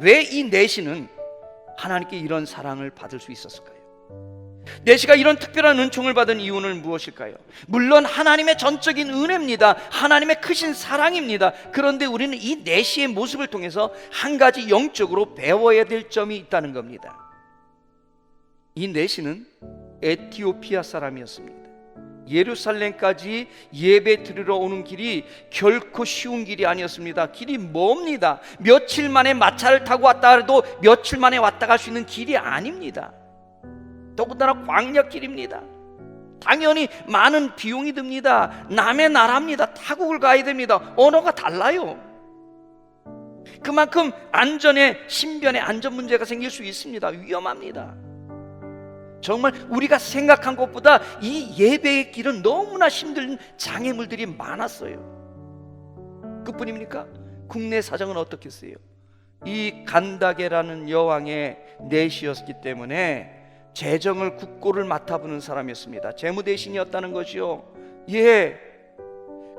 왜 이 내시는 하나님께 이런 사랑을 받을 수 있었을까요? 내시가 이런 특별한 은총을 받은 이유는 무엇일까요? 물론 하나님의 전적인 은혜입니다. 하나님의 크신 사랑입니다. 그런데 우리는 이 내시의 모습을 통해서 한 가지 영적으로 배워야 될 점이 있다는 겁니다. 이 내시는 에티오피아 사람이었습니다. 예루살렘까지 예배 드리러 오는 길이 결코 쉬운 길이 아니었습니다. 길이 멉니다. 며칠 만에 마차를 타고 왔다 해도 며칠 만에 왔다 갈 수 있는 길이 아닙니다. 더군다나 광역길입니다. 당연히 많은 비용이 듭니다. 남의 나라입니다. 타국을 가야 됩니다. 언어가 달라요. 그만큼 안전에 신변에 안전 문제가 생길 수 있습니다. 위험합니다. 정말 우리가 생각한 것보다 이 예배의 길은 너무나 힘든 장애물들이 많았어요. 그뿐입니까? 국내 사정은 어떻겠어요? 이 간다게라는 여왕의 내시였기 때문에 재정을 국고를 맡아보는 사람이었습니다. 재무 대신이었다는 것이요. 예.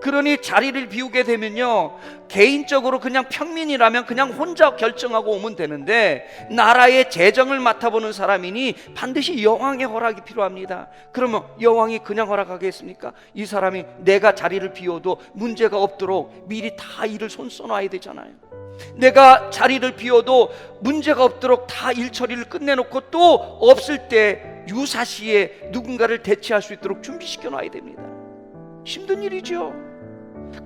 그러니 자리를 비우게 되면요. 개인적으로 그냥 평민이라면 그냥 혼자 결정하고 오면 되는데 나라의 재정을 맡아보는 사람이니 반드시 여왕의 허락이 필요합니다. 그러면 여왕이 그냥 허락하겠습니까? 이 사람이 내가 자리를 비워도 문제가 없도록 미리 다 일을 손써놔야 되잖아요. 내가 자리를 비워도 문제가 없도록 다 일 처리를 끝내놓고 또 없을 때 유사시에 누군가를 대체할 수 있도록 준비시켜 놔야 됩니다. 힘든 일이죠.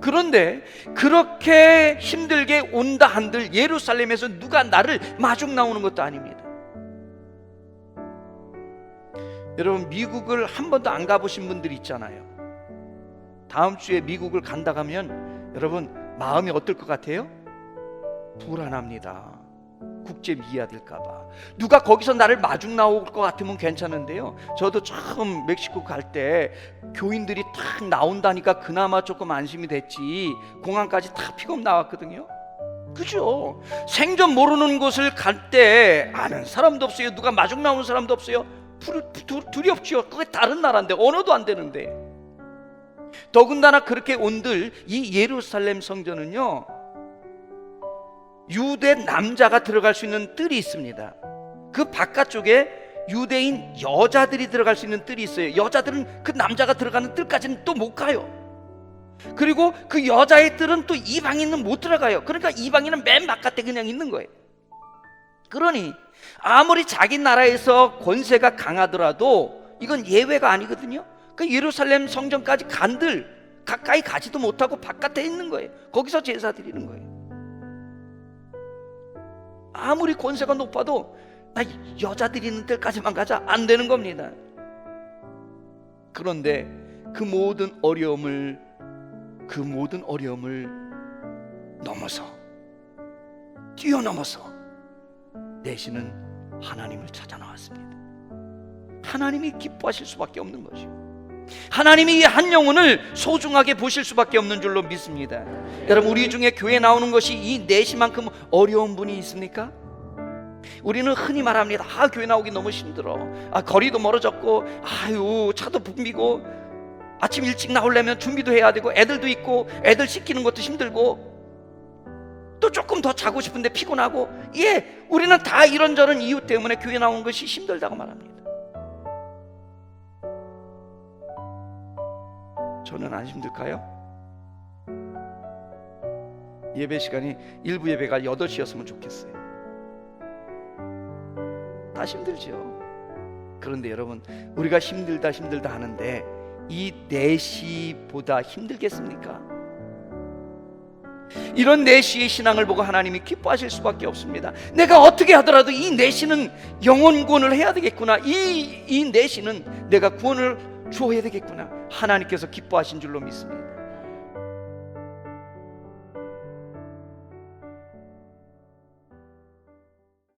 그런데 그렇게 힘들게 온다 한들 예루살렘에서 누가 나를 마중 나오는 것도 아닙니다. 여러분 미국을 한 번도 안 가보신 분들이 있잖아요. 다음 주에 미국을 간다 가면 여러분 마음이 어떨 것 같아요? 불안합니다. 국제 미아될까봐 누가 거기서 나를 마중 나올 것 같으면 괜찮은데요. 저도 처음 멕시코 갈 때 교인들이 탁 나온다니까 그나마 조금 안심이 됐지 공항까지 다 픽업 나왔거든요. 그죠? 생전 모르는 곳을 갈 때 아는 사람도 없어요. 누가 마중 나오는 사람도 없어요. 두렵지요. 그게 다른 나라인데 언어도 안 되는데. 더군다나 그렇게 온들 이 예루살렘 성전은요. 유대 남자가 들어갈 수 있는 뜰이 있습니다. 그 바깥쪽에 유대인 여자들이 들어갈 수 있는 뜰이 있어요. 여자들은 그 남자가 들어가는 뜰까지는 또 못 가요. 그리고 그 여자의 뜰은 또 이방인은 못 들어가요. 그러니까 이방인은 맨 바깥에 그냥 있는 거예요. 그러니 아무리 자기 나라에서 권세가 강하더라도 이건 예외가 아니거든요. 그 예루살렘 성전까지 간들 가까이 가지도 못하고 바깥에 있는 거예요. 거기서 제사 드리는 거예요. 아무리 권세가 높아도 나 여자들이 있는 데까지만 가자 안 되는 겁니다. 그런데 그 모든 어려움을 그 모든 어려움을 넘어서 뛰어넘어서 내시는 하나님을 찾아 나왔습니다. 하나님이 기뻐하실 수밖에 없는 것이요. 하나님이 이 한 영혼을 소중하게 보실 수밖에 없는 줄로 믿습니다. 여러분 우리 중에 교회 나오는 것이 이 내시만큼 어려운 분이 있습니까? 우리는 흔히 말합니다. 아 교회 나오기 너무 힘들어. 아 거리도 멀어졌고, 아유 차도 붐비고, 아침 일찍 나오려면 준비도 해야 되고, 애들도 있고, 애들 씻기는 것도 힘들고, 또 조금 더 자고 싶은데 피곤하고, 예, 우리는 다 이런저런 이유 때문에 교회 나오는 것이 힘들다고 말합니다. 저는 안 힘들까요? 예배 시간이 일부 예배가 8시였으면 좋겠어요. 다 힘들죠. 그런데 여러분, 우리가 힘들다 힘들다 하는데 이 4시보다 힘들겠습니까? 이런 4시의 신앙을 보고 하나님이 기뻐하실 수밖에 없습니다. 내가 어떻게 하더라도 이 4시는 영혼 구원을 해야 되겠구나. 이, 이 4시는 내가 구원을 주어야 되겠구나. 하나님께서 기뻐하신 줄로 믿습니다.